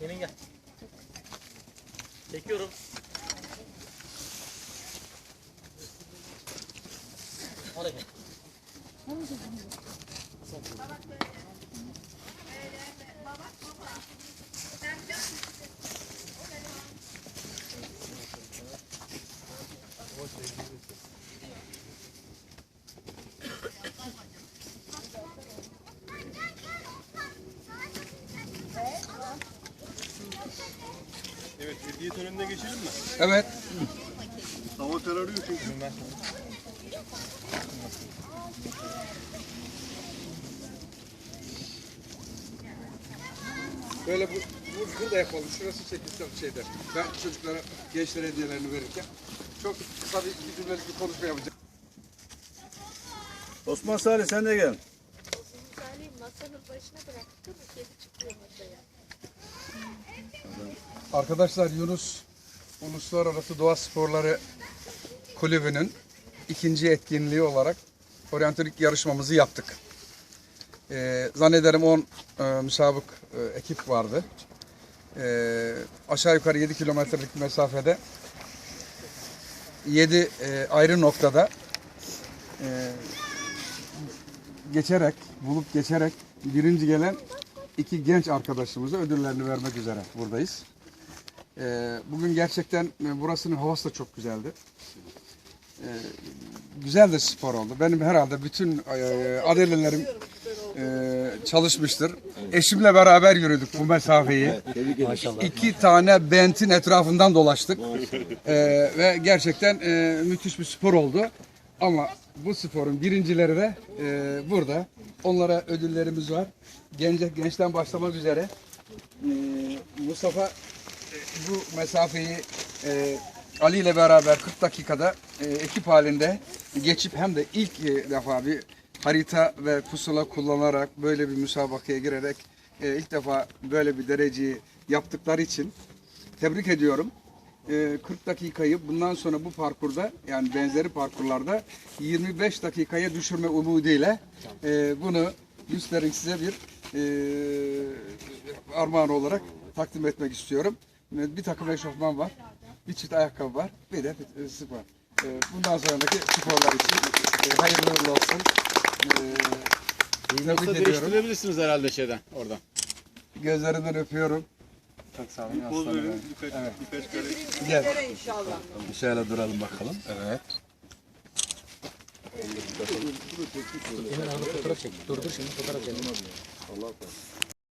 Gelin gel. Çekiyorum. Oraya gel. Evet, hediye törenine geçelim mi? Evet. Hava kararıyor çünkü. Böyle bu, bu burada yapalım. Şurası çekilsin şeyde. Ben çocuklara gençlere hediyelerini verirken çok kısa bir, bir cümlelik bir konuşma yapacağım. Osman Salih sen de gel. Salih masanın başına bıraktı mı kedi çıkıyor masaya. Arkadaşlar Yunus Uluslararası Doğa Sporları Kulübü'nün ikinci etkinliği olarak oryantolik yarışmamızı yaptık. Ee, zannederim 10 e, müsabık e, ekip vardı. Ee, aşağı yukarı 7 kilometrelik mesafede 7 e, ayrı noktada e, geçerek, bulup geçerek birinci gelen iki genç arkadaşımıza ödüllerini vermek üzere buradayız. Ee, bugün gerçekten e, burasının havası da çok güzeldi. Ee, güzel de spor oldu. Benim herhalde bütün e, adalelerim e, çalışmıştır. Eşimle beraber yürüdük bu mesafeyi. İki tane bentin etrafından dolaştık. Ee, ve gerçekten e, müthiş bir spor oldu. Ama bu sporun birincileri de e, burada. Onlara ödüllerimiz var. Genç, gençten başlamak üzere. Ee, Mustafa e, bu mesafeyi e, Ali ile beraber 40 dakikada e, ekip halinde geçip hem de ilk e, defa bir harita ve pusula kullanarak böyle bir müsabakaya girerek e, ilk defa böyle bir dereceyi yaptıkları için tebrik ediyorum. E, 40 dakikayı bundan sonra bu parkurda yani benzeri parkurlarda 25 dakikaya düşürme umuduyla e, bunu Yüzlerin size bir e, armağan olarak takdim etmek istiyorum. Bir takım eşofman var, bir çift ayakkabı var, bir de bir spor. E, bundan sonraki sporlar için e, hayırlı uğurlu olsun. E, tebrik ediyorum. değiştirebilirsiniz herhalde şeyden oradan. Gözlerinden öpüyorum. Çok sağ olun. Birkaç kare. Gel. Şöyle duralım bakalım. Evet. Emin arada fotoğraf çek. Dur dur şimdi fotoğraf çekelim.